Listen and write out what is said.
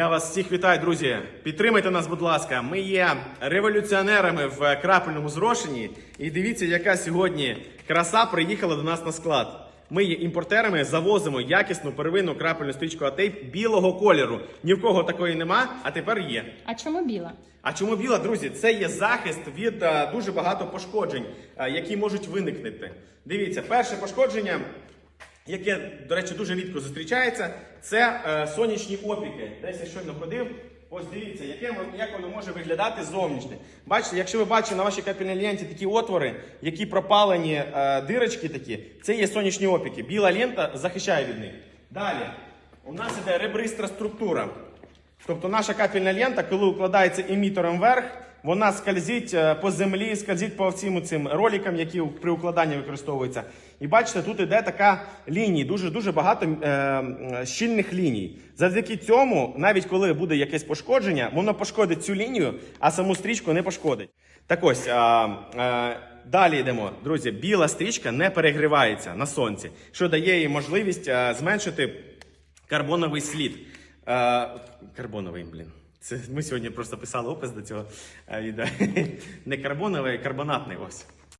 Я вас всіх вітаю, друзі. Підтримайте нас, будь ласка. Ми є революціонерами в крапельному зрошенні. І дивіться, яка сьогодні краса приїхала до нас на склад. Ми є імпортерами, завозимо якісну первинну крапельну стрічку Атей білого кольору. Ні в кого такої нема, а тепер є. А чому біла? А чому біла, друзі? Це є захист від е, дуже багато пошкоджень, е, які можуть виникнути. Дивіться, перше пошкодження, яке, до речі, дуже рідко зустрічається, це е, сонячні опіки. Десь я щойно ходив. Ось дивіться, яке, як воно може виглядати зовнішнє. Бачите, якщо ви бачите на вашій капельній ленті такі отвори, які пропалені е, дирочки такі, це є сонячні опіки. Біла лента захищає від них. Далі, у нас іде ребриста структура. Тобто наша капельна лента, коли укладається емітором вверх, вона скользить е, по землі, скользить по всім цим роликам, які при укладанні використовуються. І бачите, тут іде така лінія, дуже дуже багато е, щільних ліній. Завдяки цьому, навіть коли буде якесь пошкодження, воно пошкодить цю лінію, а саму стрічку не пошкодить. Так ось. А, а, Далі йдемо, друзі. Біла стрічка не перегрівається на сонці, що дає їй можливість е, зменшити карбоновий слід. Е, карбоновий, блін. Це ми сьогодні просто писали опис до цього е, відео. Не карбоновий, а карбонатний ось.